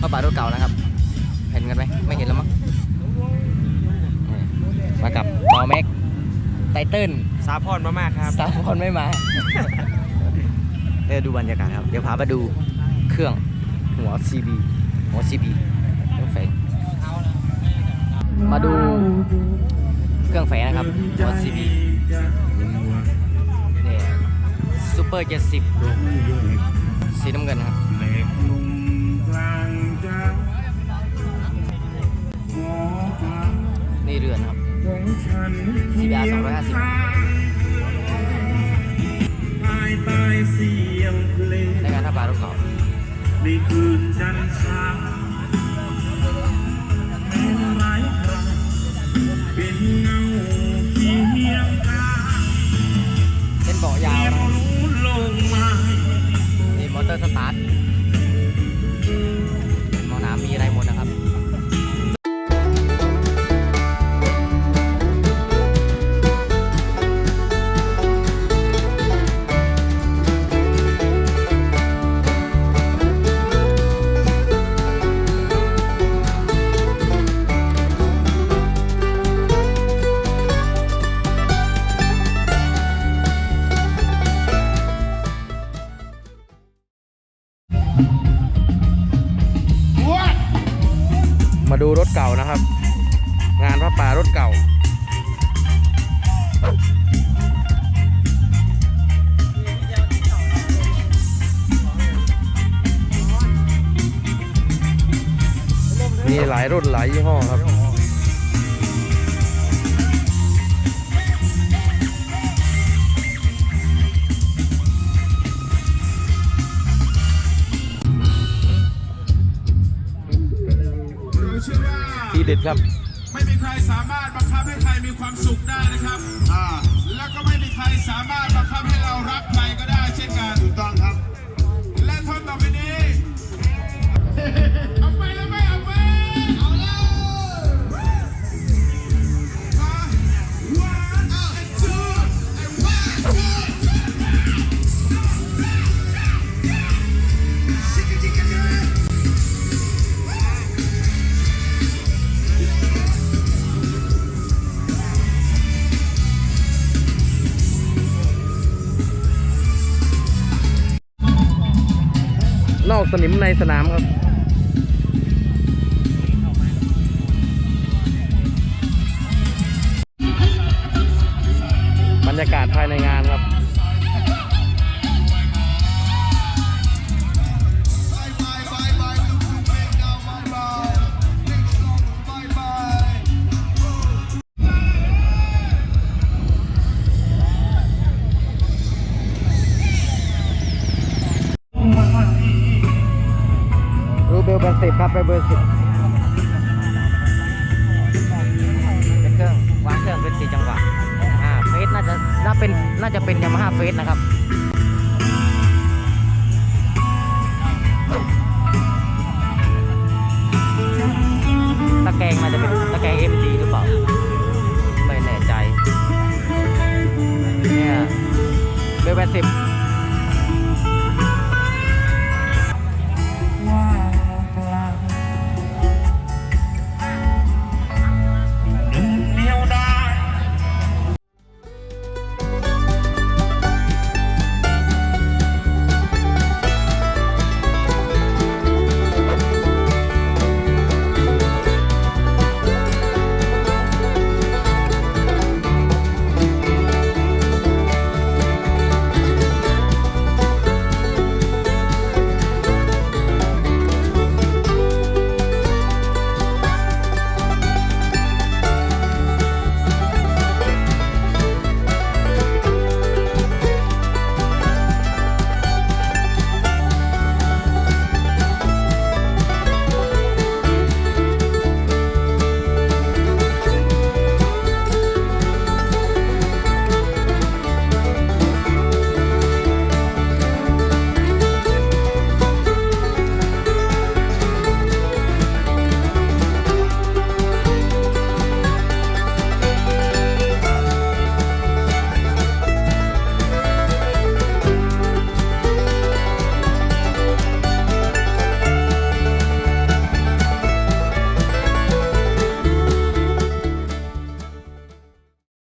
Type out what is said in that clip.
พระบาทรถเก่านะครับ เห็นกันไหมไม่เห็นแล้วมั้งนี่มากับต่อแม็กไตเติ้ลสาพรมากๆครับสามคนไม่มาเดี๋ยวดูบรรยากาศครับ เดี๋ยวพาไปดูเครื่องหัว CB หัว CB เครื่องแฝงมาดูเครื่องแฝงนะครับ หัว CB นี่ซูเปอร์เจ็ดสิบ สีน้ำเงินครับนี่เรือนครับ CBR 250ในการทับปลารถเก่าในคืนจันทร์าร์ทหมอน้ำมีอะไรหมดนะครับ ดูรถเก่านะครับ งานพระป่ารถเก่า มีหลายรุ่นหลายยี่ห้อครับ เชื่อว่าทีเด็ดครับ ไม่มีใครสามารถบังคับให้ใครมีความสุขได้นะครับอ่าแล้วก็ไม่มีใครสามารถบังคับให้เรารักใครก็ได้เช่นกันถูกต้องครับ อกสนิมในสนามครับบรรยากาศภายในงานครับูเบลเบอร์สิบครับไปเบอร์สิบเป็นเครื่องวางเครื่องเป็นสี่จังหวะอ่าเฟสน่าจะน่าเป็นน่าจะเป็นยามาฮ่าเฟสนะครับตะแกงน่าจะเป็นตะแกงเอ็มดีหรือเปล่าไม่แน่ใจเนี่ยเบลเบอร์สิบ